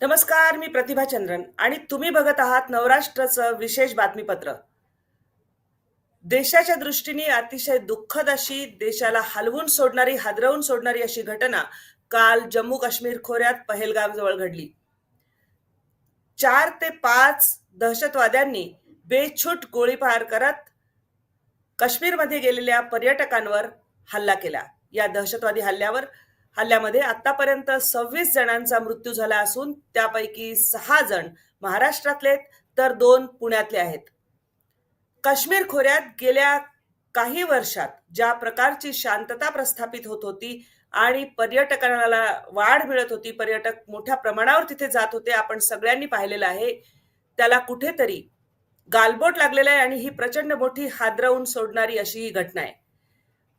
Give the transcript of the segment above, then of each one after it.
नमस्कार मी प्रतिभा चंद्रन आणि तुम्ही बघत आहात नवराष्ट्राचं विशेष बातमीपत्र. देशाच्या दृष्टीने अतिशय दुःखद अशी देशाला हलवून सोडणारी हादरवून सोडणारी अशी घटना काल जम्मू काश्मीर खोऱ्यात पहेलगाम जवळ घडली. चार ते पाच दहशतवाद्यांनी बेछूट गोळीबार करत काश्मीरमध्ये गेलेल्या पर्यटकांवर हल्ला केला. या दहशतवादी हल्ल्यावर हल्ल्यामध्ये आतापर्यंत सव्वीस जणांचा मृत्यू झाला असून त्यापैकी सहा जण महाराष्ट्रातले तर दोन पुण्यातले आहेत. काश्मीर खोऱ्यात गेल्या काही वर्षात ज्या प्रकारची शांतता प्रस्थापित होत होती आणि पर्यटकांना वाढ मिळत होती पर्यटक मोठ्या प्रमाणावर तिथे जात होते आपण सगळ्यांनी पाहिलेलं आहे त्याला कुठेतरी गालबोट लागलेला आहे आणि ही प्रचंड मोठी हादरवून सोडणारी अशी ही घटना आहे.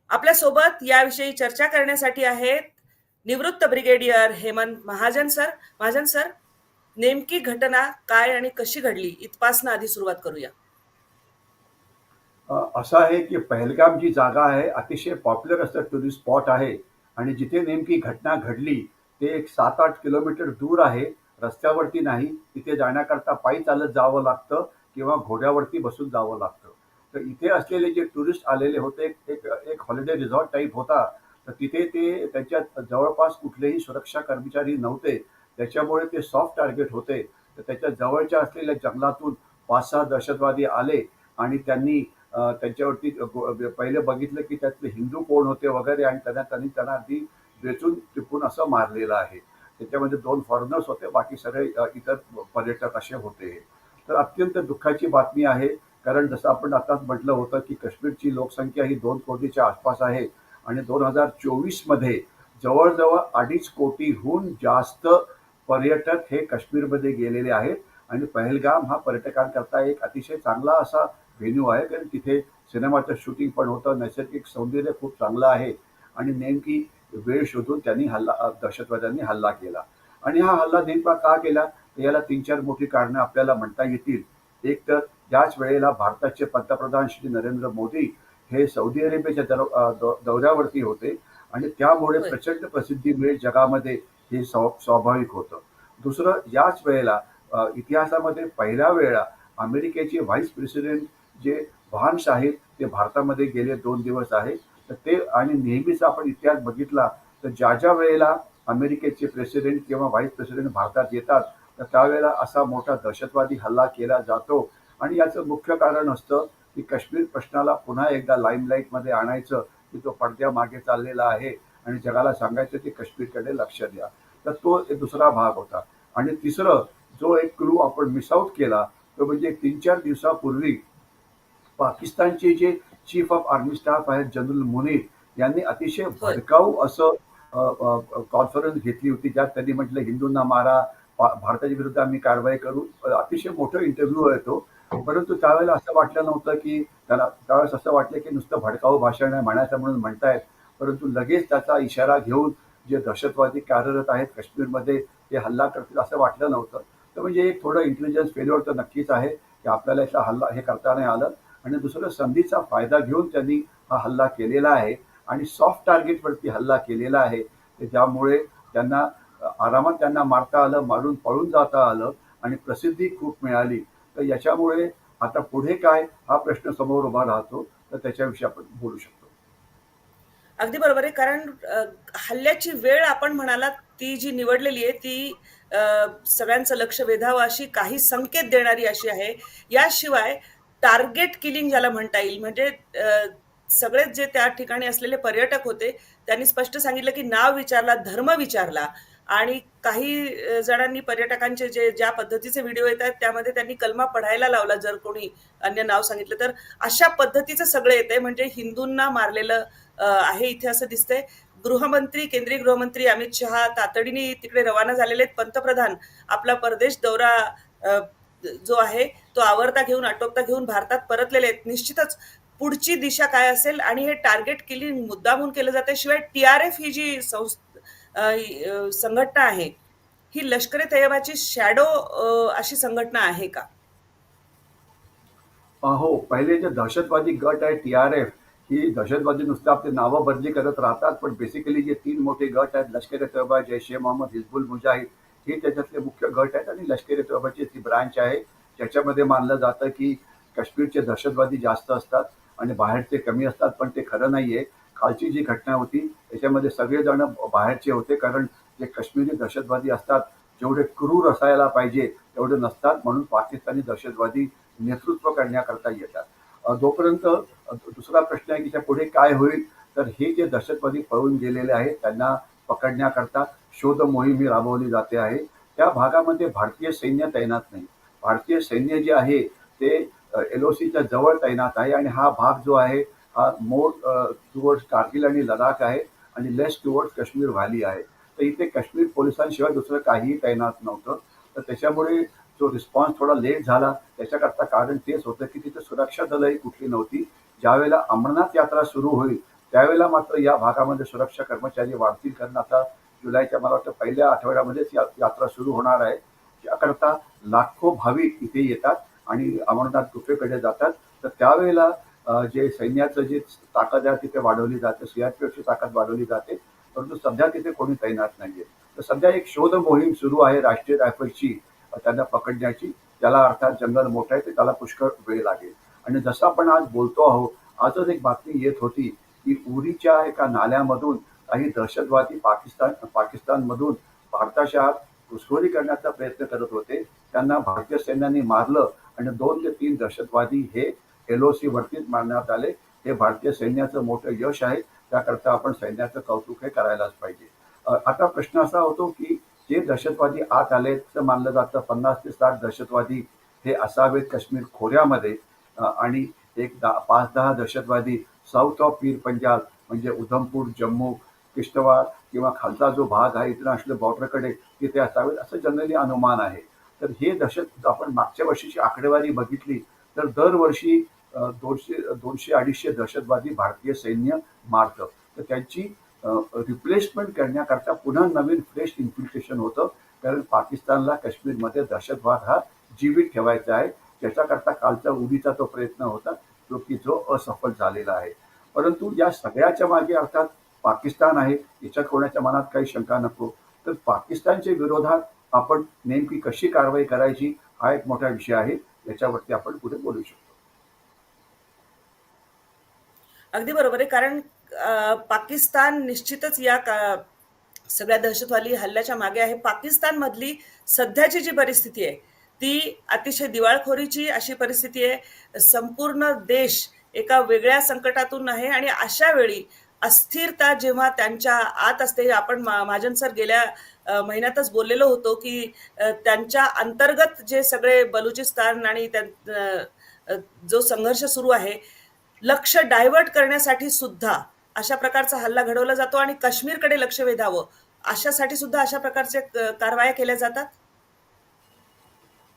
आपल्यासोबत याविषयी चर्चा करण्यासाठी आहेत निवृत्त brigadier Hemant Mahajan sir Mahajan sir नेमकी घटना काय आणि कशी घडली? इथपासनं आधी सुरुवात करूया. असं आहे की पहलगाम जी जागा आहे अतिशय पॉप्युलर असं टुरिस्ट स्पॉट आहे आणि जिथे नेमकी घटना घडली ते एक सात आठ किलोमीटर दूर आहे रस्त्यावरती नाही तिथे जाण्याकरता पायी चालत जावं लागतं किंवा घोड्यावरती बसून जावं लागतं. तर इथे असलेले जे टुरिस्ट आलेले होते एक एक हॉलिडे रिझॉर्ट टाईप होता तर तिथे ते त्यांच्या जवळपास कुठलेही सुरक्षा कर्मचारी नव्हते. त्याच्यामुळे ते सॉफ्ट टार्गेट होते. तर त्याच्या जवळच्या असलेल्या जंगलातून पाच सहा दहशतवादी आले आणि त्यांनी त्यांच्यावरती पहिले बघितलं की त्यातले हिंदू कोण होते वगैरे आणि त्यांना त्यांनी त्यांना अगदी वेचून टिपून असं मारलेलं आहे. त्याच्यामध्ये दोन फॉरेनर्स होते बाकी सगळे इतर पर्यटक असे होते. तर अत्यंत दुःखाची बातमी आहे. कारण जसं आपण आताच म्हटलं होतं की काश्मीरची लोकसंख्या ही दोन कोटीच्या आसपास आहे. आणि दोन हजार चोवीसमध्ये जवळजवळ अडीच कोटीहून जास्त पर्यटक हे काश्मीरमध्ये गेलेले आहेत. आणि पहलगाम हा पर्यटकांकरता एक अतिशय चांगला असा व्हेन्यू आहे. कारण तिथे सिनेमाचं शूटिंग पण होतं. नैसर्गिक सौंदर्य खूप चांगलं आहे. आणि नेमकी वेळ शोधून त्यांनी हल्ला दहशतवाद्यांनी हल्ला केला. आणि हा हल्ला नेमका का केला? तर याला तीन चार मोठी कारणं आपल्याला म्हणता येतील. एक तर त्याच वेळेला भारताचे पंतप्रधान श्री नरेंद्र मोदी हे सौदी अरेबियाच्या दौऱ्यावरती होते आणि त्यामुळे. प्रचंड प्रसिद्धी मिळेल जगामध्ये हे स्वा- स्वाभाविक होतं. दुसरं याच वेळेला इतिहासामध्ये पहिल्या वेळा अमेरिकेचे व्हाईस प्रेसिडेंट जे व्हान्स आहेत ते भारतामध्ये गेले दोन दिवस आहे. तर ते आणि नेहमीच आपण इतिहास बघितला तर ज्या ज्या वेळेला अमेरिकेचे प्रेसिडेंट किंवा व्हाईस प्रेसिडेंट भारतात येतात तर त्यावेळेला असा मोठा दहशतवादी हल्ला केला जातो. आणि याचं मुख्य कारण असतं की काश्मीर प्रश्नाला पुन्हा एकदा लाईमलाईटमध्ये आणायचं की तो पडद्यामागे चाललेला आहे आणि जगाला सांगायचं की काश्मीरकडे लक्ष द्या. तर तो एक दुसरा भाग होता. आणि तिसरं जो एक क्लू आपण मिस आउट केला तो म्हणजे तीन चार दिवसापूर्वी पाकिस्तानचे जे चीफ ऑफ आर्मी स्टाफ आहेत जनरल मुनीर यांनी अतिशय भडकाऊ असं कॉन्फरन्स घेतली होती ज्यात त्यांनी म्हटलं हिंदूंना मारा भारताच्या विरुद्ध आम्ही कारवाई करू. अतिशय मोठं इंटरव्ह्यू आहे तो. परंतु त्यावेळेला असं वाटलं नव्हतं की त्याला त्यावेळेस असं वाटलं की नुसतं भडकाऊ भाषण आहे म्हणायचं म्हणून म्हणतायत. परंतु लगेच त्याचा इशारा घेऊन जे दहशतवादी कार्यरत आहेत काश्मीरमध्ये ते हल्ला करतील असं वाटलं नव्हतं. तर म्हणजे एक थोडं इंटेलिजन्स फेल्युअर तर नक्कीच आहे की आपल्याला याचा हल्ला हे करता नाही आलं. आणि दुसरं संधीचा फायदा घेऊन त्यांनी हा हल्ला केलेला आहे आणि सॉफ्ट टार्गेटवरती हल्ला केलेला आहे. ज्यामुळे त्यांना आरामात त्यांना मारता आलं मारून पळून जाता आलं आणि प्रसिद्धी खूप मिळाली. तर याच्यामुळे आता पुढे काय हा प्रश्न समोर उभा राहतो तर त्याच्याविषयी आपण बोलू शकतो. अगदी बरोबर आहे. कारण हल्ल्याची वेळ आपण म्हणाला ती जी निवडलेली आहे ती सगळ्यांचं लक्ष वेधावं अशी काही संकेत देणारी अशी आहे. याशिवाय टार्गेट किलिंग ज्याला म्हणता येईल म्हणजे सगळेच जे त्या ठिकाणी असलेले पर्यटक होते त्यांनी स्पष्ट सांगितलं की नाव विचारला धर्म विचारला. आणि काही जणांनी पर्यटकांचे जे ज्या पद्धतीचे व्हिडिओ येत आहेत त्यामध्ये त्यांनी कलमा पढायला लावला जर कोणी अन्य नाव सांगितलं तर. अशा पद्धतीचं सगळं येतंय म्हणजे हिंदूंना मारलेलं आहे इथे असं दिसतंय. गृहमंत्री केंद्रीय गृहमंत्री अमित शहा तातडीने तिकडे रवाना झालेले आहेत. पंतप्रधान आपला परदेश दौरा जो आहे तो आवरता घेऊन आटोपता घेऊन भारतात परतलेले आहेत. निश्चितच पुढची दिशा काय असेल आणि हे टार्गेट किलिंग मुद्दामून केलं जाते शिवाय टीआरएफ ही जी संघटना आहे ही लष्कर ए तैयबाची शॅडो अशी संघटना आहे का? हो. पहिले जे दहशतवादी गट आहे टी आर एफ ही दहशतवादी नुसतं आपली नावं बदली करत राहतात पण बेसिकली जे तीन मोठे गट आहेत लष्कर ए तैयबा जैश ए मोहम्मद हिजबुल मुजाहिद हे त्याच्यातले मुख्य गट आहेत आणि लष्करी तोबाची ती ब्रांच आहे. ज्याच्यामध्ये मानलं जातं की काश्मीरचे दहशतवादी जास्त असतात. आणि बाहेरचे कमी असतात पण ते खरं नाही आहे कालची जी घटना होती त्याच्यामध्ये सगळेजण बाहेरचे होते कारण जे काश्मीरी दहशतवादी असतात जेवढे क्रूर असायला पाहिजे तेवढे नसतात म्हणून पाकिस्तानी दहशतवादी नेतृत्व करण्याकरता येतात. जोपर्यंत दुसरा प्रश्न आहे की त्या पुढे काय होईल तर हे जे दहशतवादी पळून गेलेले आहेत त्यांना पकडण्याकरता शोध मोहीम ही राबवली जाते आहे. त्या भागामध्ये भारतीय सैन्य तैनात नाही. भारतीय सैन्य जे आहे ते एल ओ सीच्या जवळ तैनात आहे आणि हा भाग जो आहे हा मोर टुवर्ड्स कारगिल आणि लडाख आहे आणि लेस टुवर्ड्स काश्मीर व्हॅली आहे. तर इथे काश्मीर पोलिसांशिवाय दुसरं काहीही तैनात नव्हतं. तर त्याच्यामुळे जो रिस्पॉन्स थोडा लेट झाला. त्याच्याकरता कारण तेच होतं की तिथे सुरक्षा दलही कुठली नव्हती. ज्यावेळेला अमरनाथ यात्रा सुरू होईल त्यावेळेला मात्र या भागामध्ये सुरक्षा कर्मचारी वाढतील. कारण आता जुलैच्या मला वाटतं पहिल्या आठवड्यामध्येच या यात्रा सुरू होणार आहे. याकरता लाखो भाविक इथे येतात. आणि अमरनाथ गुफेकडे जातात. तर त्यावेळेला जे सैन्याचं जे ताकद आहे तिथे वाढवली जाते. सीआरपीएफची ताकद वाढवली जाते. परंतु सध्या तिथे कोणी तैनात नाहीये. तर सध्या एक शोध मोहीम सुरू आहे राष्ट्रीय रायफलची त्यांना पकडण्याची. त्याला अर्थात जंगल मोठं आहे ते त्याला पुष्कळ वेळ लागेल. आणि जसं आपण आज बोलतो आहोत आजच एक बातमी येत होती की उरीच्या एका नाल्यामधून काही दहशतवादी पाकिस्तान पाकिस्तानमधून भारताच्या घुसखोरी करण्याचा प्रयत्न करत होते. त्यांना भारतीय सैन्याने मारलं. आणि दोन ते तीन दहशतवादी हे एल ओ सी वरतीच मारण्यात आले. हे भारतीय सैन्याचं मोठं यश आहे. त्याकरता आपण सैन्याचं कौतुक हे करायलाच पाहिजे. आता प्रश्न असा होतो की जे दहशतवादी आत आले तर मानलं जातं पन्नास ते साठ दहशतवादी हे असावेत काश्मीर खोऱ्यामध्ये. आणि एक दहा पाच दहा दहशतवादी साऊथ ऑफ पीर पंजाब म्हणजे उधमपूर जम्मू किश्तवाड किंवा खालचा जो भाग आहे इंटरनॅशनल बॉर्डरकडे तिथे असावेत. असं जनरली अनुमान आहे. तर हे दहशत आपण मागच्या वर्षीची आकडेवारी बघितली तर दरवर्षी दोनशे दोनशे अडीचशे दहशतवादी भारतीय सैन्य मारतं. तर त्यांची रिप्लेसमेंट करण्याकरता पुन्हा नवीन फ्रेश इन्फिल्ट्रेशन होतं. कारण पाकिस्तानला काश्मीरमध्ये दहशतवाद हा जीवित ठेवायचा आहे. त्याच्याकरता कालचा उडीचा तो प्रयत्न होता जो की जो असफल झालेला आहे. परंतु या सगळ्याच्या मागे अर्थात पाकिस्तान आहे. याच्यात कोणाच्या मनात काही शंका नको. तर पाकिस्तानच्या विरोधात आपण नेमकी कशी कारवाई करायची हा एक मोठा विषय आहे. याच्यावरती आपण पुढे बोलू शकतो. अगदी बरोबर आहे. कारण पाकिस्तान निश्चितच या सगळ्या दहशतवादी हल्ल्याच्या मागे आहे. पाकिस्तानमधली सध्याची जी परिस्थिती आहे ती अतिशय दिवाळखोरीची अशी परिस्थिती आहे. संपूर्ण देश एका वेगळ्या संकटातून आहे आणि अशा वेळी अस्थिरता जेव्हा त्यांच्या आत असते आपण महाजन सर गेल्या महिन्यातच बोललेलो होतो की त्यांच्या अंतर्गत जे सगळे बलुचिस्तान आणि त्यां- जो संघर्ष सुरू आहे लक्ष डायव्हर्ट करण्यासाठी सुद्धा अशा प्रकारचा हल्ला घडवला जातो आणि काश्मीरकडे लक्ष वेधावं अशासाठी सुद्धा अशा प्रकारचे कारवाया केल्या जातात?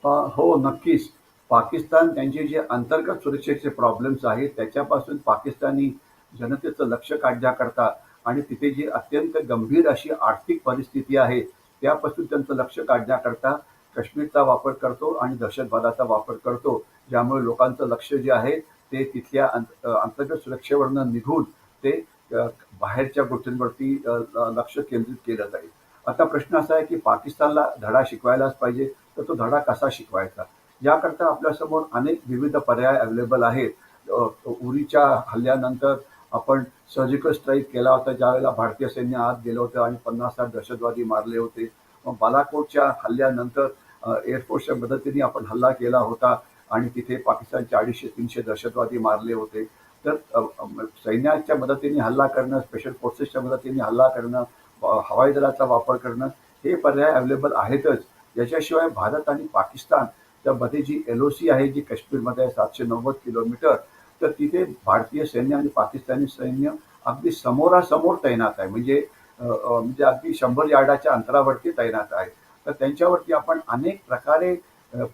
हो नक्कीच. पाकिस्तान त्यांचे जे अंतर्गत सुरक्षेचे प्रॉब्लेम्स आहेत त्याच्यापासून पाकिस्तानी जनतेचं लक्ष काढण्याकरता आणि तिथे जी अत्यंत गंभीर अशी आर्थिक परिस्थिती आहे त्यापासून त्यांचं लक्ष काढण्याकरता काश्मीरचा वापर करतो आणि दहशतवादाचा वापर करतो. ज्यामुळे लोकांचं लक्ष जे आहे ते तिथल्या अंत- अंतर्गत सुरक्षेवरनं निघून ते बाहेरच्या गोष्टींवरती लक्ष केंद्रित केलं जाईल. आता प्रश्न असा आहे की पाकिस्तानला धडा शिकवायलाच पाहिजे तर तो धडा कसा शिकवायचा? याकरता आपल्यासमोर अनेक विविध पर्याय अवेलेबल आहेत. उरीच्या हल्ल्यानंतर आपण सर्जिकल स्ट्राईक केला होता ज्यावेळेला भारतीय सैन्य आत गेलं होतं आणि पन्नास साठ दहशतवादी मारले होते. मग बालाकोटच्या हल्ल्यानंतर एअरफोर्सच्या मदतीने आपण हल्ला केला होता आणि तिथे पाकिस्तानचे अडीचशे तीनशे दहशतवादी मारले होते. तर सैन्याच्या मदतीने हल्ला करणं स्पेशल फोर्सेसच्या मदतीने हल्ला करणं हवाई दलाचा वापर करणं हे पर्याय अवेलेबल आहेतच. याच्याशिवाय भारत आणि पाकिस्तानमध्ये जी एल ओ सी आहे जी काश्मीरमध्ये आहे सातशे नव्वद किलोमीटर. तर तिथे भारतीय सैन्य आणि पाकिस्तानी सैन्य अगदी समोरासमोर तैनात आहे. म्हणजे म्हणजे अगदी शंभर यार्डाच्या अंतरावरती तैनात आहे. तर त्यांच्यावरती आपण अनेक प्रकारे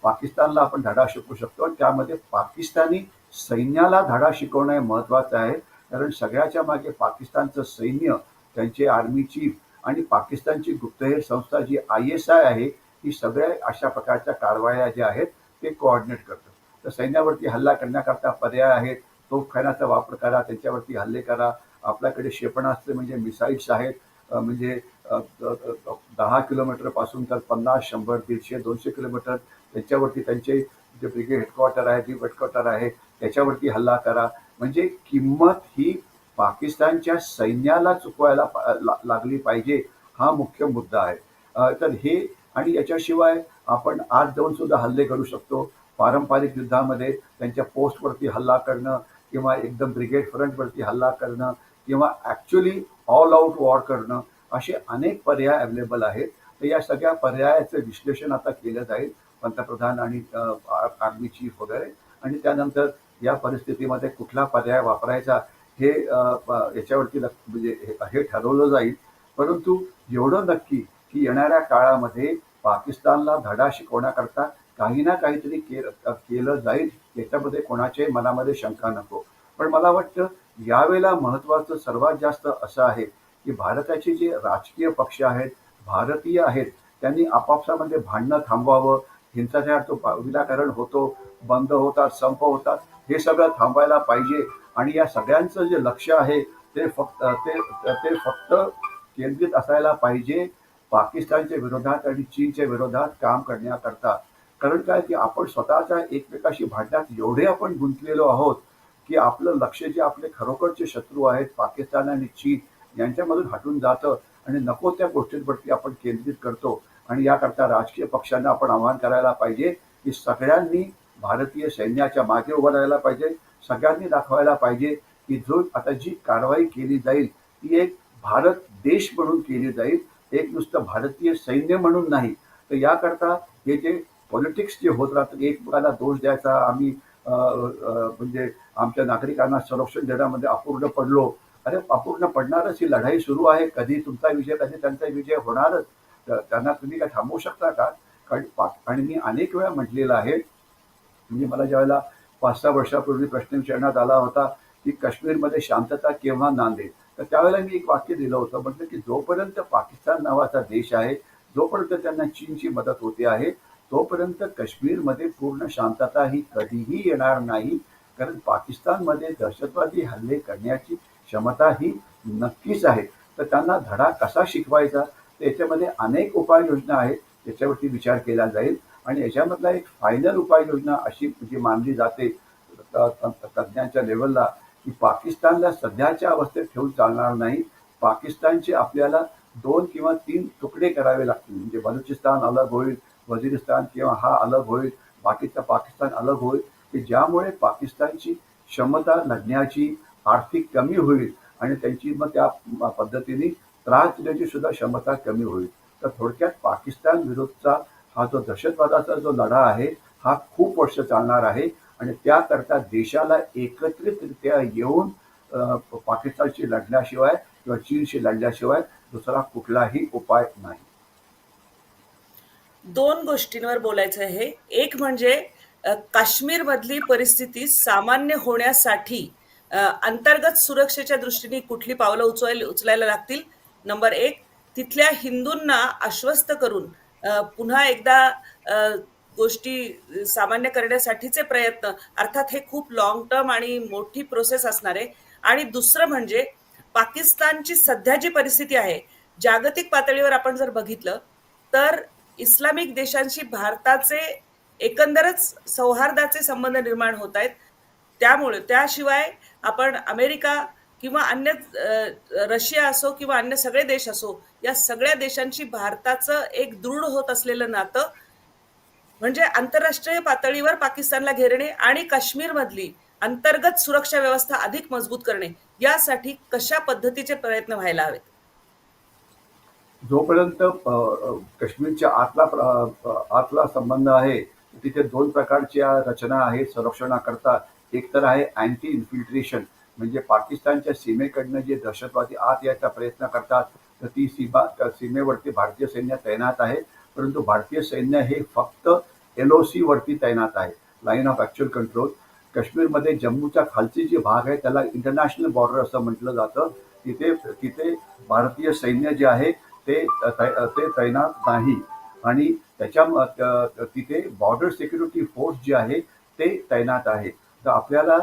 पाकिस्तानला आपण धडा शिकवू शकतो. आणि त्यामध्ये पाकिस्तानी सैन्याला धडा शिकवणं हे महत्त्वाचं आहे. कारण सगळ्याच्या मागे पाकिस्तानचं सैन्य त्यांचे आर्मी चीफ आणि पाकिस्तानची गुप्तहेर संस्था जी आय एस आय आहे ही सगळ्या अशा प्रकारच्या कारवाया ज्या आहेत ते कोऑर्डिनेट करतात. तर सैन्यावरती हल्ला करण्याकरता पर्याय आहेत. तोफखान्याचा वापर करा त्याच्यावरती हल्ले करा. आपल्याकडे क्षेपणास्त्र म्हणजे मिसाईल्स आहेत. म्हणजे दहा किलोमीटरपासून तर पन्नास शंभर दीडशे दोनशे किलोमीटर. त्याच्यावरती त्यांचे जे ब्रिगेड हेडक्वार्टर आहे डीप हेडक्वार्टर आहे त्याच्यावरती हल्ला करा. म्हणजे किंमत ही पाकिस्तानच्या सैन्याला चुकवायला पा- ला- लागली पाहिजे हा मुख्य मुद्दा आहे. तर हे आणि याच्याशिवाय आपण आज जाऊन सुद्धा हल्ले करू शकतो. पारंपरिक युद्धामध्ये त्यांच्या पोस्टवरती हल्ला करणं किंवा एकदम ब्रिगेड फ्रंटवरती हल्ला करणं किंवा ॲक्च्युली ऑल आउट वॉर करणं असे अनेक पर्याय अवेलेबल आहेत. तर या सगळ्या पर्यायाचं विश्लेषण आता केलं जाईल पंतप्रधान आणि आर्मी चीफ वगैरे. आणि त्यानंतर या परिस्थितीमध्ये कुठला पर्याय वापरायचा हे याच्यावरती म्हणजे हे ठरवलं जाईल. परंतु एवढं नक्की की येणाऱ्या काळामध्ये पाकिस्तानला धडा शिकवण्याकरता काही ना काहीतरी केलं केलं जाईल याच्यामध्ये कोणाच्याही मनामध्ये शंका नको. पण मला वाटतं यावेळेला महत्त्वाचं सर्वात जास्त असं आहे की भारताचे जे राजकीय पक्ष आहेत भारतीय आहेत त्यांनी आपापसामध्ये भांडणं थांबवावं हिंसाचार तो विनाकारण होतो बंद होतात संप होतात हे सगळं थांबायला पाहिजे. आणि या सगळ्यांचं जे लक्ष आहे ते फक्त ते ते फक्त केंद्रित असायला पाहिजे. पाकिस्तानच्या विरोधात आणि चीनच्या विरोधात काम करण्याकरता. कारण काय की आपण स्वतःच्या एकमेकाशी भांडण्यात एवढे आपण गुंतलेलो आहोत की आपलं लक्ष जे आपले खरोखरचे शत्रू आहेत पाकिस्तान आणि चीन यांच्यामधून हटून जातं आणि नको त्या गोष्टींवरती आपण केंद्रित करतो. आणि याकरता राजकीय पक्षांना आपण आवाहन करायला पाहिजे की सगळ्यांनी भारतीय सैन्याच्या मागे उभं राहायला पाहिजे सगळ्यांनी दाखवायला पाहिजे की जो आता जी कारवाई केली जाईल ती एक भारत देश म्हणून केली जाईल एक नुसतं भारतीय सैन्य म्हणून नाही. तर याकरता हे जे पॉलिटिक्स जे होत राहतं एकमेकाला दोष द्यायचा. आम्ही म्हणजे आमच्या नागरिकांना संरक्षण देण्यामध्ये अपूर्ण पडलो. अरे अपूर्ण पडणारच ही लढाई सुरू आहे. कधी तुमचा विजय कधी त्यांचा विजय होणारच. तर त्यांना तुम्ही काय थांबवू शकता का? कारण आणि मी अनेक वेळा म्हटलेलं आहे म्हणजे मला ज्यावेळेला पाच सहा वर्षापूर्वी प्रश्न विचारण्यात आला होता की काश्मीरमध्ये शांतता केव्हा नांदेल? तर त्यावेळेला मी एक वाक्य दिलं होतं. म्हटलं की जोपर्यंत पाकिस्तान नावाचा देश आहे जोपर्यंत त्यांना चीनची मदत होते आहे तोपर्यंत काश्मीरमध्ये पूर्ण शांतता ही कधीही येणार नाही कारण पाकिस्तानमध्ये दहशतवादी हल्ले करण्याची क्षमता ही नक्कीच आहे. तर त्यांना धडा कसा शिकवायचा? याच्यामध्ये अनेक उपाययोजना आहेत त्याच्यावरती विचार केला जाईल. आणि याच्यामधला एक फायनल उपाययोजना अशी जी मानली जाते तज्ज्ञांच्या लेवलला की पाकिस्तानला सध्याच्या अवस्थेत ठेवून चालणार नाही. पाकिस्तानचे आपल्याला दोन किंवा तीन तुकडे करावे लागतील. म्हणजे बलुचिस्तान अलग होईल वजिरिस्तान किंवा हा अलग होईल बाकीचा पाकिस्तान अलग होईल की ज्यामुळे पाकिस्तानची क्षमता लढण्याची आर्थिक कमी होईल आणि त्यांची मग त्या पद्धतीने त्रास देण्याची सुद्धा क्षमता कमी होईल. तर थोडक्यात पाकिस्तान विरुद्धचा हा जो दहशतवादाचा जो लढा आहे हा खूप वर्ष चालणार आहे आणि त्याकरता देशाला एकत्रितरित्या येऊन पाकिस्तानशी लढल्याशिवाय किंवा चीनशी लढल्याशिवाय दुसरा कुठलाही उपाय नाही. दोन गोष्टींवर बोलायचं आहे. एक म्हणजे काश्मीरमधली परिस्थिती सामान्य होण्यासाठी अंतर्गत सुरक्षेच्या दृष्टीने कुठली पावलं उचवायला उचलायला लागतील? नंबर एक तिथल्या हिंदूंना आश्वस्त करून पुन्हा एकदा गोष्टी सामान्य करण्यासाठीचे प्रयत्न अर्थात हे खूप लॉंग टर्म आणि मोठी प्रोसेस असणार आहे. आणि दुसरं म्हणजे पाकिस्तानची सध्या जी परिस्थिती आहे जागतिक पातळीवर आपण जर बघितलं तर इस्लामिक देशांशी भारताचे एकंदरच सौहार्दाचे संबंध निर्माण होत आहेत. त्यामुळे त्याशिवाय आपण अमेरिका किंवा अन्य रशिया असो किंवा अन्य सगळे देश असो या सगळ्या देशांशी भारताचं एक दृढ होत असलेलं नातं म्हणजे आंतरराष्ट्रीय पातळीवर पाकिस्तानला घेरणे आणि काश्मीरमधली अंतर्गत सुरक्षा व्यवस्था अधिक मजबूत करणे यासाठी कशा पद्धतीचे प्रयत्न व्हायला हवेत? जोपर्यंत काश्मीरच्या आतला प्र- आतला संबंध आहे तिथे दोन प्रकारच्या रचना आहेत संरक्षणाकरता. एक तर आहे अँटी इन्फिल्ट्रेशन म्हणजे पाकिस्तानच्या सीमेकडनं जे दहशतवादी आत यायचा प्रयत्न करतात तर ती सीमा सीमेवरती भारतीय सैन्य तैनात आहे. परंतु भारतीय सैन्य हे फक्त एल ओ सीवरती तैनात आहे लाईन ऑफ ॲक्च्युअल कंट्रोल काश्मीरमध्ये जम्मूच्या खालची जी भाग आहे त्याला इंटरनॅशनल बॉर्डर असं म्हटलं जातं. तिथे तिथे भारतीय सैन्य जे आहे ते तै- ते तैनात नाही. आणि त्याच्या तिथे बॉर्डर सिक्युरिटी फोर्स जे आहे ते तैनात आहे. तर आपल्याला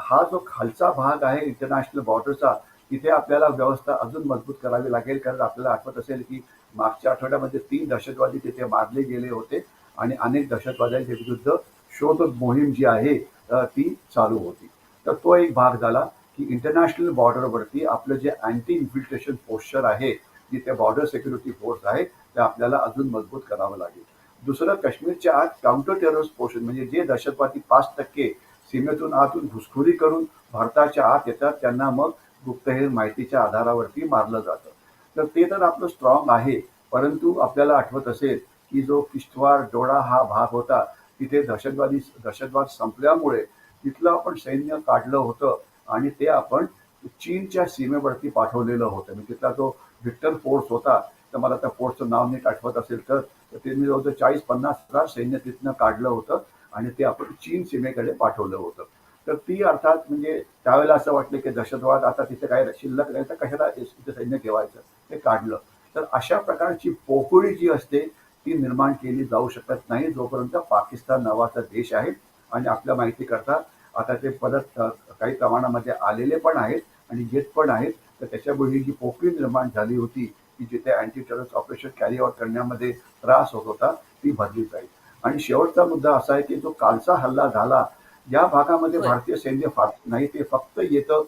हा जो खालचा भाग आहे इंटरनॅशनल बॉर्डरचा तिथे आपल्याला व्यवस्था अजून मजबूत करावी लागेल. कारण आपल्याला आठवत असेल की मागच्या आठवड्यामध्ये तीन दहशतवादी तिथे मारले गेले होते आणि अनेक दहशतवाद्यांच्या विरुद्ध शोध मोहीम जी आहे ती चालू होती. तर तो एक भाग झाला की इंटरनॅशनल बॉर्डरवरती आपलं जे अँटी इन्फिल्ट्रेशन पोस्चर आहे जिथे बॉर्डर सिक्युरिटी फोर्स आहे ते आपल्याला अजून मजबूत करावं लागेल. दुसरं काश्मीरच्या आत काउंटर टेररिस्ट पोर्शन म्हणजे जे दहशतवादी पाच टक्के सीमेतून आतून घुसखोरी करून भारताच्या आत येतात त्यांना मग गुप्तहेर माहितीच्या आधारावरती मारलं जातं. तर ते तर आपलं स्ट्रॉंग आहे परंतु आपल्याला आठवत असेल की जो किश्तवार डोळा हा भाग होता तिथे दहशतवादी दहशतवाद संपल्यामुळे तिथलं आपण सैन्य काढलं होतं आणि ते आपण चीनच्या सीमेवरती पाठवलेलं होतं. म्हणजे तिथला जो व्हिक्टर फोर्स होता तर मला त्या फोर्सचं नाव नीट आठवत असेल तर तर ते मी जवळजवळ चाळीस पन्नास हजार सैन्य तिथनं काढलं होतं आणि ते आपण चीन सीमेकडे पाठवलं होतं. तर ती अर्थात म्हणजे त्यावेळेला असं वाटलं की दहशतवाद आता तिथे काय शिल्लक नाही तर कशाला तिथे सैन्य ठेवायचं? ते काढलं. तर अशा प्रकारची पोकळी जी असते ती निर्माण केली जाऊ शकत नाही जोपर्यंत पाकिस्तान नावाचा देश आहे. आणि आपल्या माहिती करता आता ते परत काही प्रमाणामध्ये आलेले पण आहेत आणि येत पण आहेत. तर त्याच्यामुळे जी पोकळी निर्माण झाली होती की जिथे anti terrorist operation carry out करण्यामध्ये त्रास होत होता ती भरली जाईल. आणि शेवटचा मुद्दा असा आहे की जो कालचा हल्ला झाला या भागामध्ये. भारतीय सैन्य फार नाही ते फक्त येतं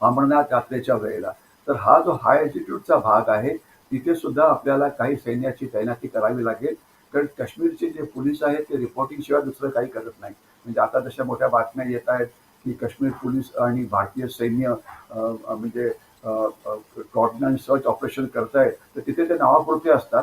अमरनाथ यात्रेच्या वेळेला. तर हा जो हाय अल्टिट्यूडचा भाग आहे तिथे सुद्धा आपल्याला काही सैन्याची तैनाती करावी लागेल. कारण काश्मीरचे जे पोलीस आहेत ते रिपोर्टिंग शिवाय दुसरं काही करत नाही म्हणजे आता जशा मोठ्या बातम्या येत आहेत की काश्मीर पोलीस आणि भारतीय सैन्य म्हणजे कॉर्डिनन्स सर्च ऑपरेशन करतायत तर तिथे ते नावापुरते असतात.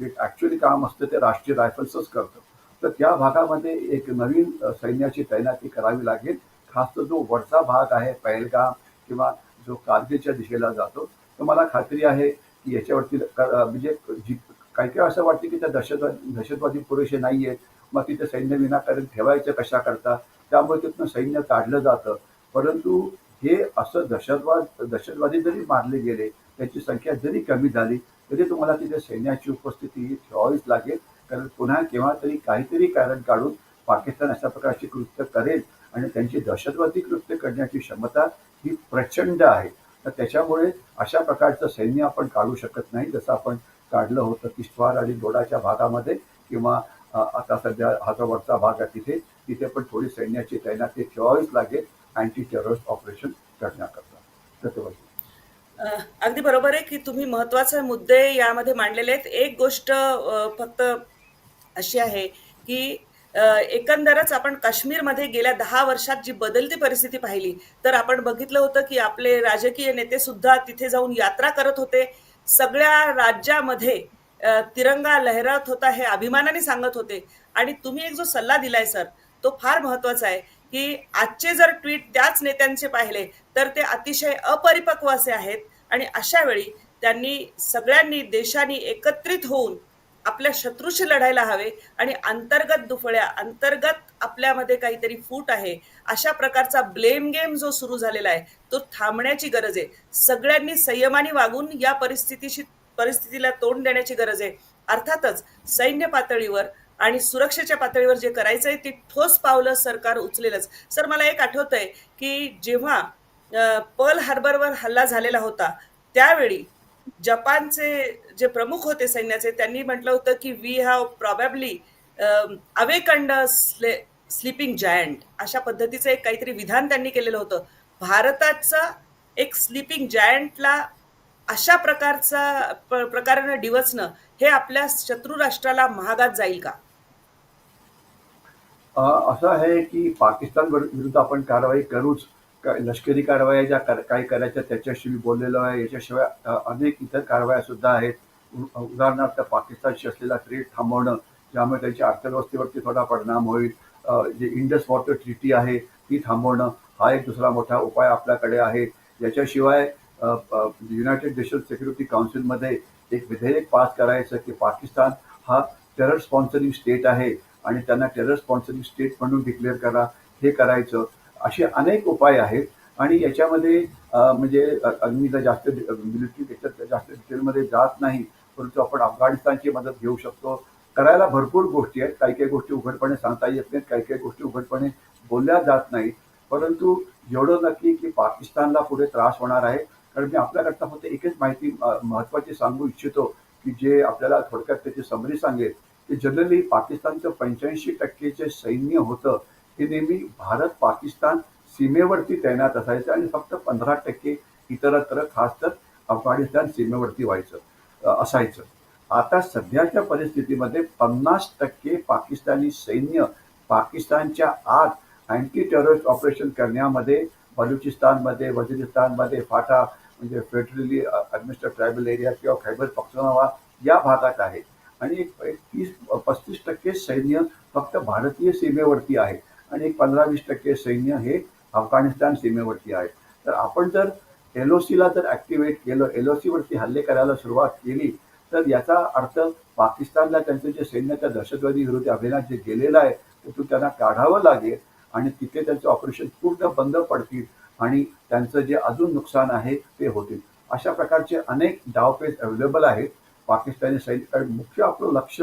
जे ॲक्च्युली काम असतं ते राष्ट्रीय रायफल्सच करतं. तर त्या भागामध्ये एक नवीन सैन्याची तैनाती करावी लागेल. खास तर जो वरचा भाग आहे पहलगाम किंवा जो कारगिलच्या दिशेला जातो तर मला खात्री आहे की याच्यावरती म्हणजे जी काही काही असं वाटतं की त्या दहशतवादी दहशतवादी पुरेसे नाही आहेत मग तिथे सैन्य विनाकारण ठेवायचं कशा करता त्यामुळे तिथनं सैन्य काढलं जातं. परंतु हे असं दहशतवाद दहशतवादी जरी मारले गेले त्याची संख्या जरी कमी झाली तरी तुम्हाला तिथे सैन्याची उपस्थिती ही ठेवावीच लागेल. कारण पुन्हा केव्हा तरी काहीतरी कारण काढून पाकिस्तान अशा प्रकारची कृत्य करेल आणि त्यांची दहशतवादी कृत्य करण्याची क्षमता ही प्रचंड आहे. तर त्याच्यामुळे अशा प्रकारचं सैन्य आपण काढू शकत नाही जसं आपण काढलं होतं किश्तवार आणि डोडाच्या भागामध्ये किंवा आता सध्या हा जो वरचा भाग आहे तिथे तिथे पण थोडी सैन्याची तैनाती ठेवावीच लागेल. अँटी टेररिस्ट ऑपरेशन करण्याकरता अगदी बरोबर आहे की तुम्ही महत्त्वाचे मुद्दे यामध्ये मांडलेले आहेत. एक गोष्ट फक्त अशी आहे की एकंदरच आपण काश्मीरमध्ये गेल्या दहा वर्षात जी बदलती परिस्थिती पाहिली तर आपण बघितलं होतं की आपले राजकीय नेते सुद्धा तिथे जाऊन यात्रा करत होते. सगळ्या राज्यामध्ये तिरंगा लहरात होता हे अभिमानाने सांगत होते. आणि तुम्ही एक जो सल्ला दिलाय सर तो फार महत्त्वाचा आहे की आजचे जर ट्विट त्याच नेत्यांचे पाहिले तर ते अतिशय अपरिपक्व असे आहेत. आणि अशा वेळी त्यांनी सगळ्यांनी देशांनी एकत्रित होऊन आपल्या शत्रूशी लढायला हवे आणि अंतर्गत दुफळ्या अंतर्गत आपल्यामध्ये काहीतरी फूट आहे अशा प्रकारचा ब्लेम गेम जो सुरू झालेला आहे तो थांबण्याची गरज आहे. सगळ्यांनी संयमाने वागून या परिस्थितीशी परिस्थितीला तोंड देण्याची गरज आहे. अर्थातच सैन्य पातळीवर आणि सुरक्षेच्या पातळीवर जे करायचं आहे ती ठोस पावलं सरकार उचलेलंच. सर मला एक आठवतंय की जेव्हा पर्ल हार्बरवर हल्ला झालेला होता त्यावेळी जपानचे जे प्रमुख होते सैन्याचे त्यांनी म्हटलं होतं की we have probably awakened sle sleeping giant अशा पद्धतीचं एक काहीतरी विधान त्यांनी केलेलं होतं. भारताचं एक स्लीपिंग जायंटला अशा प्रकारचा प- प्रकारानं डिवचणं हे आपल्या शत्रू राष्ट्राला महागात जाईल का? असं आहे की पाकिस्तान विरुद्ध आपण कारवाई करूच. लष्करी कारवाया ज्या काय काही करायच्या त्याच्याशी मी बोललेलो आहे. याच्याशिवाय अनेक इतर कारवाया सुद्धा आहेत. उ- उदाहरणार्थ पाकिस्तानशी असलेला ट्रेड थांबवणं ज्यामुळे त्यांच्या अर्थव्यवस्थेवरती थोडा परिणाम होईल. जे इंडस वॉटर ट्रिटी आहे ती थांबवणं हा एक दुसरा मोठा उपाय आपल्याकडे आहे. याच्याशिवाय युनायटेड नेशन सेक्युरिटी काउन्सिलमध्ये एक विधेयक पास करायचं की पाकिस्तान हा टेरर स्पॉन्सरिंग स्टेट आहे. आणि त्यांना टेरर स्पॉन्सरिंग स्टेट म्हणून डिक्लेअर करा हे करायचं असे अनेक उपाय आहेत. आणि याच्यामध्ये म्हणजे अ, मी जर जास्त मिलिटरी त्याच्यात जास्त डिटेलमध्ये जात नाही परंतु आपण अफगाणिस्तानची मदत घेऊ शकतो. करायला भरपूर गोष्टी आहेत. काही काही गोष्टी उघडपणे सांगता येत नाहीत काही काही गोष्टी उघडपणे बोलल्या जात नाहीत. परंतु एवढं नक्की की पाकिस्तानला पुढे त्रास होणार आहे. कारण मी आपल्याकरता फक्त एकच माहिती महत्त्वाची सांगू इच्छितो की जे आपल्याला थोडक्यात त्याची समरी सांगेल की जनरली पाकिस्तानचं पंच्याऐंशी टक्के जे सैन्य होतं हे नेहमी भारत पाकिस्तान सीमेवरती तैनात असायचं आणि फक्त पंधरा टक्के इतरत्र खास तर अफगाणिस्तान सीमेवरती व्हायचं असायचं. आता सध्याच्या परिस्थितीमध्ये पन्नास टक्के पाकिस्तानी सैन्य पाकिस्तानच्या आत अँटी टेररिस्ट ऑपरेशन करण्यामध्ये बलुचिस्तानमध्ये वजिरिस्तानमध्ये फाटा म्हणजे फेडरली ॲडमिनिस्ट्रेट ट्रायबल एरिया किंवा खैबर पख्तुनवा या भागात आहे. आणि एक तीस पस्तीस टक्के सैन्य फक्त भारतीय सीमेवरती आहे. आणि एक पंधरा वीस टक्के सैन्य हे अफगाणिस्तान सीमेवरती आहे. तर आपण जर एल ओ सीला जर ॲक्टिवेट केलं एल ओ सीवरती हल्ले करायला सुरुवात केली तर याचा अर्थ पाकिस्तानला त्यांचं जे सैन्य त्या दहशतवादी विरोधी अभियानात जे गेलेलं आहे तिथून त्यांना काढावं लागेल आणि तिथे त्यांचं ऑपरेशन पूर्ण बंद पडतील आणि त्यांचं जे अजून नुकसान आहे ते होतील. अशा प्रकारचे अनेक डावपेच अवेलेबल आहेत. पाकिस्तानी सैन्य कारण मुख्य आपलं लक्ष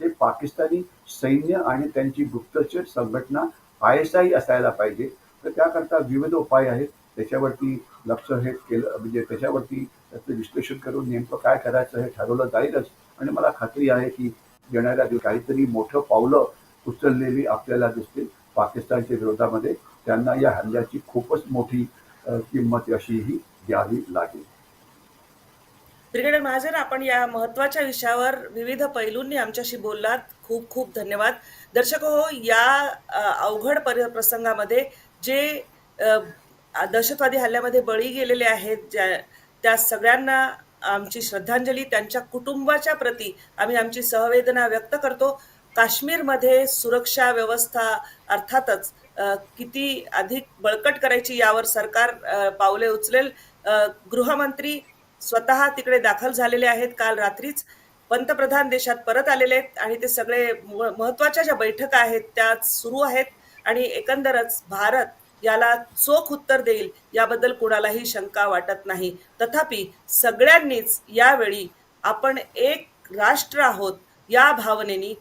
हे पाकिस्तानी सैन्य आणि त्यांची गुप्तचर संघटना आय एस आय असायला पाहिजे. तर त्याकरता विविध उपाय आहेत. त्याच्यावरती लक्ष हे केलं म्हणजे त्याच्यावरती त्याचं विश्लेषण करून नेमकं काय करायचं हे ठरवलं जाईलच. आणि मला खात्री आहे की येणाऱ्या काहीतरी मोठं पावलं उचललेली आपल्याला दिसतील पाकिस्तानच्या विरोधामध्ये. त्यांना या हल्ल्याची खूपच मोठी किंमत अशी ही द्यावी लागेल. ब्रिगेडियर महाजन आपण या महत्त्वाच्या विषयावर विविध पैलूंनी आमच्याशी बोललात. खूप खूप धन्यवाद. दर्शक हो या अवघड पर प्रसंगामध्ये जे दहशतवादी हल्ल्यामध्ये बळी गेलेले आहेत ज्या त्या सगळ्यांना आमची श्रद्धांजली त्यांच्या कुटुंबाच्या प्रती आम्ही आमची सहवेदना व्यक्त करतो. काश्मीरमध्ये सुरक्षा व्यवस्था अर्थातच किती अधिक बळकट करायची यावर सरकार पावले उचलेल. गृहमंत्री स्वतः तिकडे दाखल झालेले आहेत काल रात्रीच. पंतप्रधान देशात परत आलेले आहेत आणि ते सगळे महत्त्वाच्या ज्या बैठका आहेत त्या सुरू आहेत आणि एकंदरच भारत याला चोख उत्तर देईल याबद्दल कुणालाही शंका वाटत नाही. तथापि सगळ्यांनीच यावेळी आपण एक राष्ट्र आहोत या भावनेनी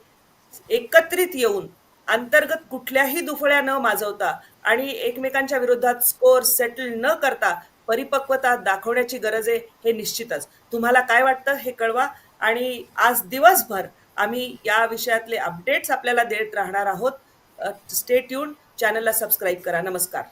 एकत्रित येऊन अंतर्गत कुठल्याही दुफळ्या न माजवता आणि एकमेकांच्या विरोधात स्कोर सेटल न करता परिपक्वता दाखवण्याची गरज आहे हे निश्चितच. तुम्हाला काय वाटतं हे कळवा आणि आज दिवसभर आम्ही या विषयातले अपडेट्स आपल्याला देत राहणार आहोत. स्टे ट्यून चॅनलला सबस्क्राईब करा. नमस्कार.